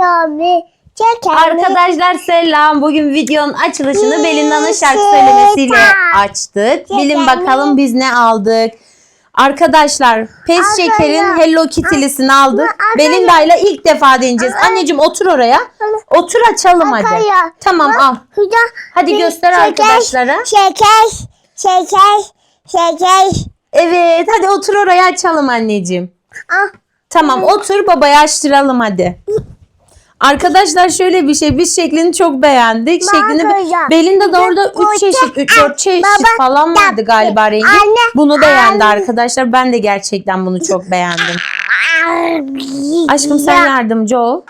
Abi. Arkadaşlar selam. Bugün videonun açılışını Belinda'nın şarkı söylemesiyle açtık. Bilin bakalım biz ne aldık. Arkadaşlar Pes Şeker'in Hello Kitty'lisini aldık. Belinda ile ilk defa deneyeceğiz. Anneciğim otur oraya. Otur açalım hadi. Tamam al. Hadi göster arkadaşlara. Şeker. Şeker. Şeker. Evet hadi otur oraya açalım anneciğim. Tamam otur babaya açtıralım hadi. Arkadaşlar şöyle bir şey biz şeklini çok beğendik. Şeklini Bakacağım. Belinda da orada 3 çeşit 3 4 çeşit Baba, falan vardı galiba rengi. Anne, Bunu beğendi arkadaşlar. Ben de gerçekten bunu çok beğendim. Aşkım sen yardımcı ol.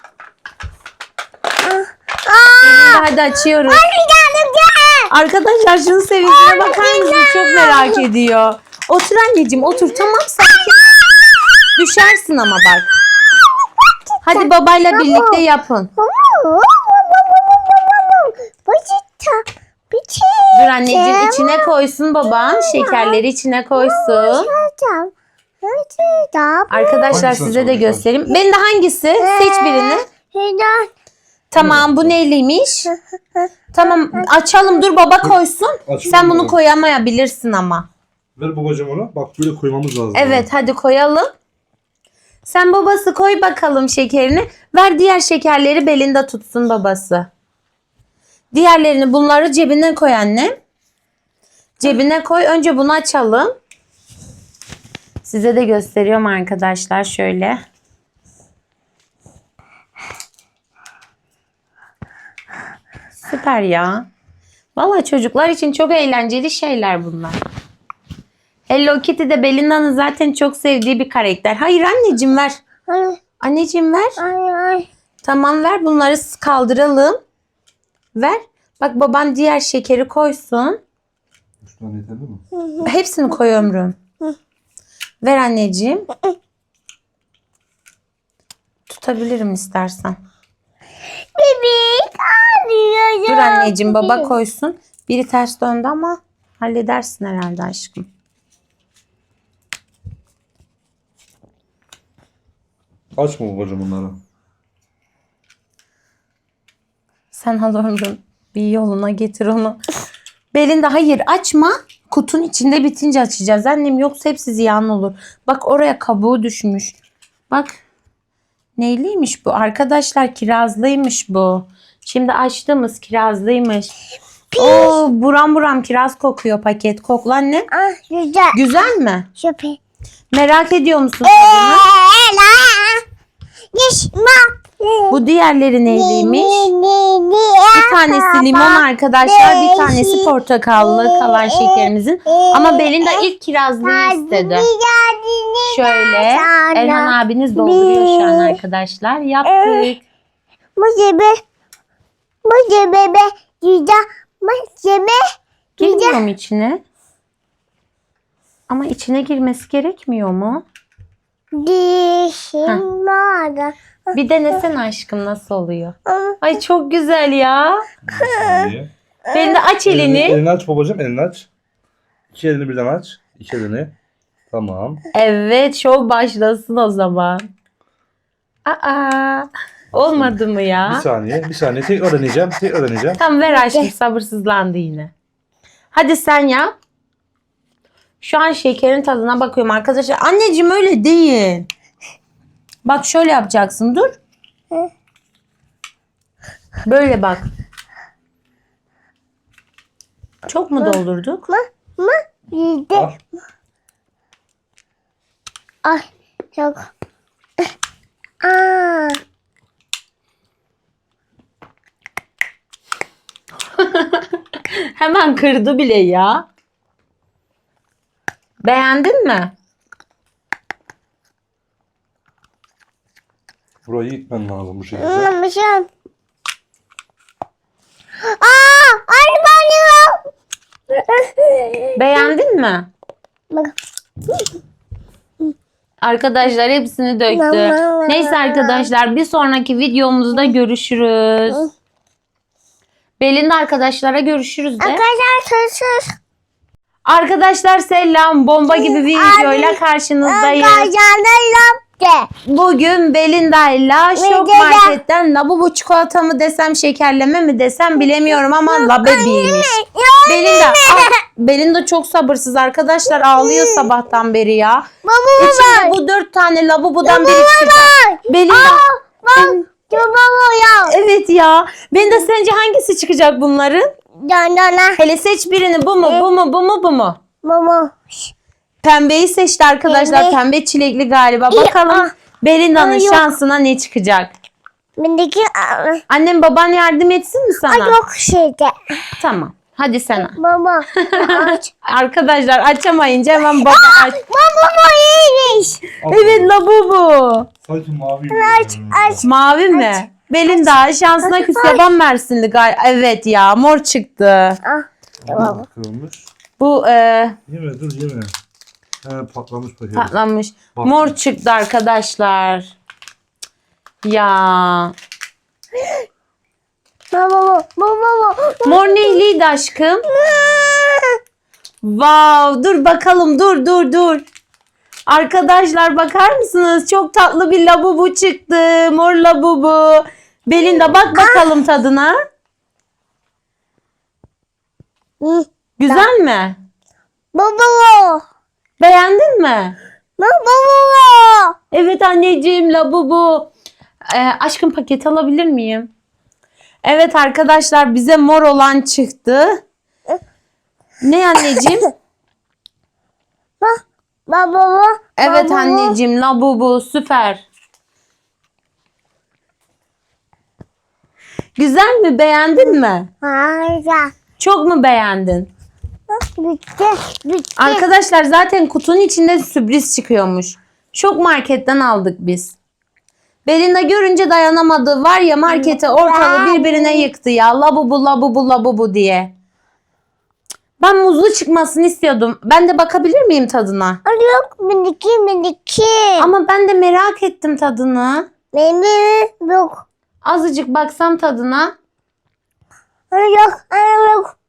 Hadi açıyoruz. Arkadaşlar şunun sevincine bakar mısınız? Çok merak ediyor. Otur anneciğim otur tamam sakin. Düşersin ama bak. Hadi babayla birlikte yapın. Dur anneciğim içine koysun baban. Şekerleri içine koysun. Arkadaşlar Hangisini size de soracağım? göstereyim. Ben de hangisi? Seç birini. Tamam bu neyliymiş? Tamam açalım dur baba koysun. Sen bunu bakalım. koyamayabilirsin ama. Ver babacığım onu. Bak böyle koymamız lazım. Evet hadi koyalım. Sen babası koy bakalım şekerini. Ver diğer şekerleri belinde tutsun babası. Diğerlerini bunları cebine koy anne. Cebine koy. Önce bunu açalım. Size de gösteriyorum arkadaşlar şöyle. Süper ya. Vallahi çocuklar için çok eğlenceli şeyler bunlar. Hello Kitty de Belinda'nın zaten çok sevdiği bir karakter. Hayır anneciğim ver. Anneciğim ver. Tamam ver bunları kaldıralım. Ver. Bak baban diğer şekeri koysun. Üç tane yeterli mi? Hepsini koy ömrüm. Ver anneciğim. Tutabilirim istersen. Bebek ağlıyor. Dur anneciğim baba koysun. Biri ters döndü ama halledersin herhalde aşkım. Aç mı babacığım bunları? Sen al ömrüm. Bir yoluna getir onu. Belinda hayır açma. Kutunun içinde bitince açacağız. Annem yoksa hepsi ziyan olur. Bak oraya kabuğu düşmüş. Bak. Neyliymiş bu? Arkadaşlar kirazlıymış bu. Şimdi açtığımız kirazlıymış. Oo, buram buram kiraz kokuyor paket. Kokla anne. Ah güzel. Güzel mi? Süper. Merak ediyor musun tadını? Bu diğerleri neyliymiş? Bir tanesi limon arkadaşlar, bir tanesi portakallı kalan şekerimizin. Ama Belinda ilk kirazlıyı istedi. Şöyle Erhan abiniz dolduruyor şu an arkadaşlar. Yaptık. Bu cebe. Bu be. Güzel. Bu cebe. Girmiyor mu içine? Ama içine girmesi gerekmiyor mu? Dişim vardı. Bir denesene aşkım nasıl oluyor? Ay çok güzel ya. Bir saniye. Belinda aç elini, elini. elini aç babacığım elini aç. İki elini birden aç. İki elini. Tamam. Evet şov başlasın o zaman. Aa, olmadı mı Bir ya? saniye. Bir saniye. Tekrar deneyeceğim. Tekrar deneyeceğim. Tam ver aşkım sabırsızlandı yine. Hadi sen yap. Şu an şekerin tadına bakıyorum arkadaşlar. Anneciğim öyle değil. Bak şöyle yapacaksın dur. Böyle bak. Çok mu doldurduk? Mı? Mı? Yedi. Ay çok. Aa. Hemen kırdı bile ya. Beğendin mi? Burayı yıkman lazım bu şekilde. Anlamışım. Aa, ay banyo. Beğendin mi? Bak. Arkadaşlar hepsini döktü. Neyse arkadaşlar bir sonraki videomuzda görüşürüz. Belinda arkadaşlara görüşürüz de. Arkadaşlar görüşürüz. Arkadaşlar selam. Bomba gibi bir videoyla karşınızdayız. Arkadaşlar Bugün Belinda'yla Şok Belinda. Market'ten Labubu çikolata mı desem şekerleme mi desem bilemiyorum ama Labebiymiş. Belinda, al. Belinda çok sabırsız arkadaşlar ağlıyor sabahtan beri ya. Baba İçinde bu dört tane Labubu'dan biri çıkacak. Belinda. Bak. Baba ya. Evet ya. Belinda sence hangisi çıkacak bunların? Hele seç birini bu mu bu mu bu mu bu mu? Baba. Pembeyi seçti arkadaşlar. Pembe. Pembe çilekli galiba. İyi, Bakalım ah. Belinda'nın Ay, yok. şansına ne çıkacak? Bendeki Annem baban yardım etsin mi sana? Ay yok şeyde. Tamam. Hadi sen. Baba. Aç. Arkadaşlar açamayınca hemen baba aç. Baba iyiymiş. Evet labubu. Sanki mavi. Aç aç. Mavi mi? Belinda şansına küs yaban Mersinli galiba. Evet ya mor çıktı. Ah. Tamam. Kırılmış. Bu e, Yeme dur yeme. He patlamış paket. patlamış. Bak. Mor çıktı arkadaşlar. Ya. Baba baba baba. Mor neyliydi aşkım? Wow, dur bakalım dur dur dur. Arkadaşlar bakar mısınız? Çok tatlı bir labubu çıktı. Mor labubu. Belinda bak bakalım tadına. Hı. Güzel mi? Baba. Beğendin mi? Baba. Evet anneciğim labubu. Ee, aşkım paket alabilir miyim? Evet arkadaşlar bize mor olan çıktı. Ne anneciğim? Baba. Evet anneciğim labubu süper. Güzel mi? Beğendin mi? Harika. Çok mu beğendin? Bitti. Bitti. Arkadaşlar zaten kutunun içinde sürpriz çıkıyormuş. Şok marketten aldık biz. Belinda görünce dayanamadı. Var ya marketi ortalığı birbirine yıktı ya. Labubu labubu labubu diye. Ben muzlu çıkmasını istiyordum. Ben de bakabilir miyim tadına? Yok. Bendeki bendeki. Ama ben de merak ettim tadını. Benim yok. Azıcık baksam tadına. Yok. Yok.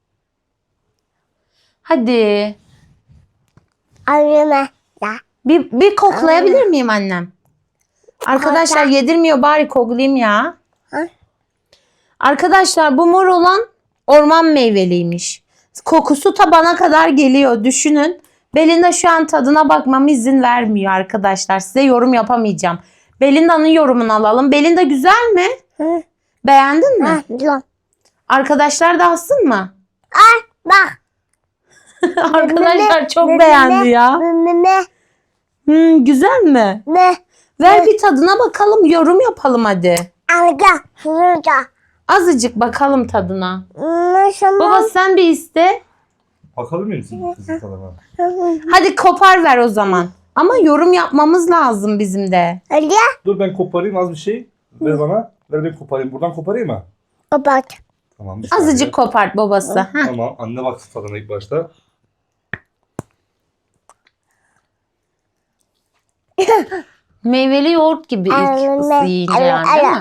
Hadi. Ya. Bir, bir koklayabilir miyim annem? Arkadaşlar yedirmiyor bari koklayayım ya. Arkadaşlar bu mor olan orman meyveliymiş. Kokusu tabana kadar geliyor düşünün. Belinda şu an tadına bakmama izin vermiyor arkadaşlar. Size yorum yapamayacağım. Belinda'nın yorumunu alalım. Belinda güzel mi? Hı. Beğendin mi? Arkadaşlar da alsın mı? Ay bak. Arkadaşlar çok beğendi ya. Ne ne Hmm, güzel mi? ne. Ver bir tadına bakalım yorum yapalım hadi. Alga. Şurada. Azıcık bakalım tadına. Baba sen bir iste. Bakabilir miyim sizin kızın tadına? Hadi kopar ver o zaman. Ama yorum yapmamız lazım bizim de. Hadi. Dur ben koparayım az bir şey. Ver bana. Ver ben koparayım. Buradan koparayım mı? Kapat. Tamam. bir saniye. Azıcık kopart babası. Heh. Tamam. Anne baksın tadına ilk başta. Meyveli yoğurt gibi ilk yani değil mi?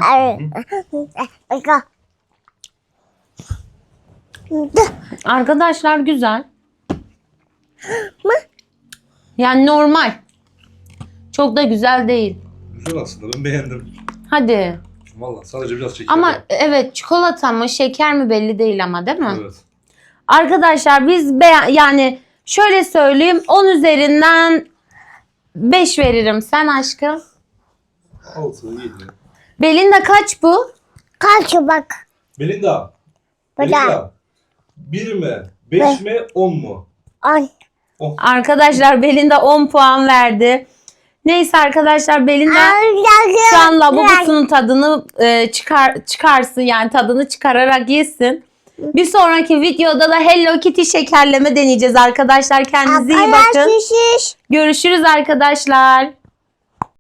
Arkadaşlar güzel. Yani normal. Çok da güzel değil. Güzel aslında. Ben beğendim. Hadi. Valla sadece biraz şeker. Ama var. evet çikolata mı şeker mi belli değil ama değil mi? Evet. Arkadaşlar biz be yani şöyle söyleyeyim 10 üzerinden 5 veririm. Sen aşkım. 6, 7. Belinda kaç bu? Kaç bak. Belinda. Belinda. 1 mi? 5 mi? 10 mu? Ay. Arkadaşlar Belinda 10 puan verdi. Neyse arkadaşlar Belinda şu an labubusunun tadını e, çıkar çıkarsın yani tadını çıkararak yesin. Bir sonraki videoda da Hello Kitty şekerleme deneyeceğiz arkadaşlar. Kendinize iyi bakın. Görüşürüz arkadaşlar.